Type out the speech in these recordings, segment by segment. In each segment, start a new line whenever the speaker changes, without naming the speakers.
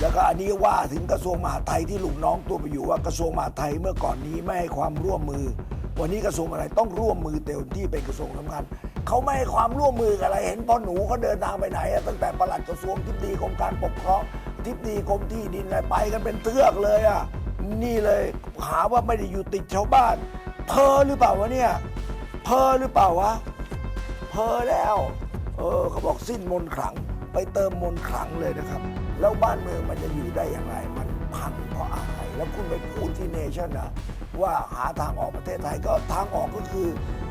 แล้วก็อันนี้ว่าถึงกระทรวงมหาดไทยที่ลูกน้องตัวไปอยู่ว่ากระทรวงมหาดไทยเมื่อก่อนนี้ไม่ให้ความร่วมมือ วันนี้กระทรวงอะไรต้องร่วมมือเต็มที่เป็นกระทรวงสำคัญเขาไม่ให้ความร่วมมือกับอะไรเห็นพ่อหนูเขาเดินทางไปไหนอะตั้งแต่ปลัดกระทรวงทิบดีกรมการปกครองทิบดีกรมที่ดินอะไรไปกันเป็นเทือกเลยอะนี่เลยหาว่าไม่ได้อยู่ติดชาวบ้าน เพอหรือเปล่าวะเนี่ยเพอหรือเปล่าวะเพอแล้ว เออเขาบอกสิ้นมนต์ขลัง ไปเติมมนต์ขลังเลยนะครับ แล้วบ้านเมืองมันจะอยู่ได้อย่างไร มันพังเพราะอะไรแล้วคุณไปพูดที่เนชั่นนะว่าหาทางออกประเทศไทยก็ทางออกก็คือ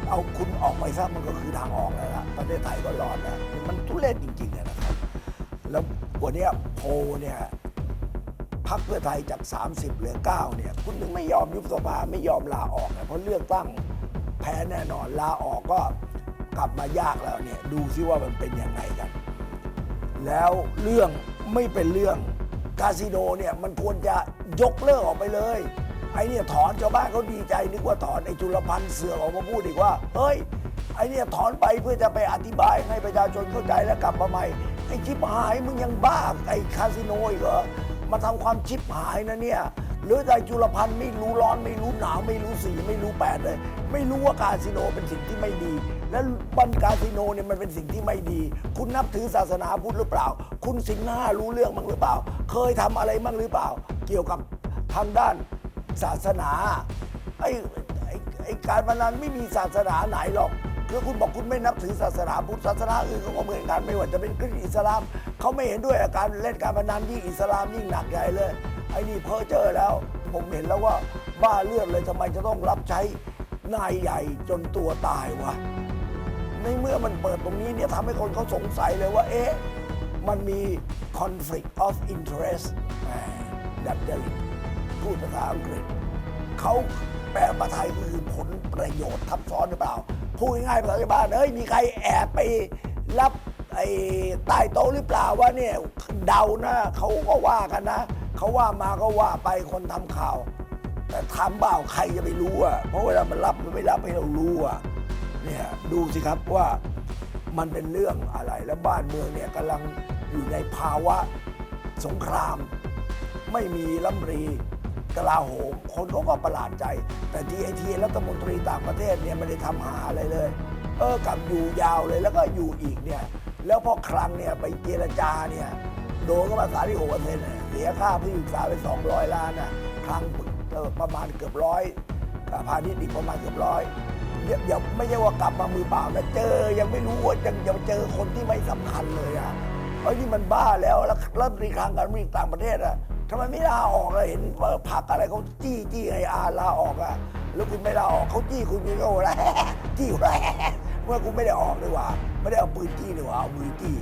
เอาคุณออกไปซะมันก็คือทางออกแล้วล่ะประเทศไทยก็รอดนะมันทุเรศจริงๆนะครับ แล้ววันนี้โพเนี่ยพักเพื่อไทยจาก 30เหลือ9เนี่ยคุณถึงไม่ยอมยุบสภาไม่ยอมลาออกนะเพราะเลือกตั้งแพ้แน่นอนลาออกก็กลับมายากแล้วเนี่ยดูซิว่ามันเป็นยังไงกัน แล้วเรื่องไม่เป็นเรื่องคาสิโนเนี่ยมันควรจะยกเลิกออกไปเลย ไอ้เนี่ยถอนชาวบ้านเขาดีใจนึกว่าถอนไอ้จุลพันธ์เสือกออกมาพูดอีกว่า เฮ้ย ไอ้เนี่ยถอนไปเพื่อจะไปอธิบายให้ประชาชนเข้าใจแล้วกลับมาใหม่ ไอ้ชิบหายมึงยังบ้าไอ้คาสิโนอีกเหรอมาทำความชิบหายนะเนี่ย หรือไอ้จุลพันธ์ไม่รู้ร้อนไม่รู้หนาวไม่รู้สีไม่รู้แปดเลย ไม่รู้ว่าคาสิโนเป็นสิ่งที่ไม่ดี แล้วบันคาสิโนเนี่ยมันเป็นสิ่งที่ไม่ดี คุณนับถือศาสนาพุทธหรือเปล่า คุณสิงห้ารู้เรื่องมั้งหรือเปล่า เคยทำอะไรมั้งหรือเปล่า เกี่ยวกับทางด้านศาสนาไอ้ไอ้การพนันไม่มีศาสนาไหนหรอกคือคุณบอกคุณไม่นับถือศาสนาพุทธศาสนาอื่นเขาก็เหมือนกันไม่ว่าจะเป็นคริสต์อิสลามเขาไม่เห็นด้วยกับการเล่นการพนันยิ่งอิสลามยิ่งหนักใหญ่เลย ไอ้นี่เพ้อเจอแล้ว ผมเห็นแล้วว่าบ้าเลือดเลยทำไมจะต้องรับใช้นายใหญ่จนตัวตายวะในเมื่อมันเปิดตรงนี้เนี่ยทำให้คนเขาสงสัยเลยว่า เอ๊ะ มันมี conflict of interest ดัดจริตพูดภาษาอังกฤษ เขาแปลมาไทยคือผลประโยชน์ทับซ้อนหรือเปล่า พูดง่ายภาษาชาวบ้านเฮ้ย มีใครแอบไปรับไอ้ใต้โต๊ะหรือเปล่าว่าเนี่ยเดานะเขาก็ว่ากันนะ เขาว่ามาก็ว่าไปคนทำข่าว แต่ทำเปล่าใครจะไปรู้อะเพราะเวลามันรับมันไม่รับให้เรารู้อะเนี่ยดูสิครับว่ามันเป็นเรื่องอะไรแล้วบ้านเมืองเนี่ยกำลังอยู่ในภาวะสงคราม ไม่มีรัฐมนตรีกลาโหมคนเขาก็ประหลาดใจ แต่ทีไอทีรัฐมนตรีต่างประเทศเนี่ยไม่ได้ทำหาอะไรเลย เออกลับอยู่ยาวเลยแล้วก็อยู่อีกเนี่ยแล้วพอครั้งเนี่ยไปเจรจาเนี่ย โดนก็มาสาที่หกเปอร์เซ็นต์เสียค่าผู้ศึกษาไปสองร้อยล้านนะครั้งประมาณเกือบร้อยพาณิชย์อีกประมาณเกือบร้อยอย่าอย่าไม่ใช่ว่ากลับมามือเปล่านะเจอยังไม่รู้ว่ายังยังเจอคนที่ไม่สำคัญเลยอะเอ้ยนี่มันบ้าแล้วแล้วรัฐมนตรีคลังการมีต่างประเทศอะทำไมไม่ลาออกเลยเห็นผักอะไรเขาจี้จี้ให้อาลาออกอะแล้วคุณไม่ลาออกเขาจี้คุณคุณก็โอ้แหละจี้แหละเมื่อคุณไม่ได้ออกเลยว่า ไม่ได้เอาปืนจี้เลยว่าเอามือจี้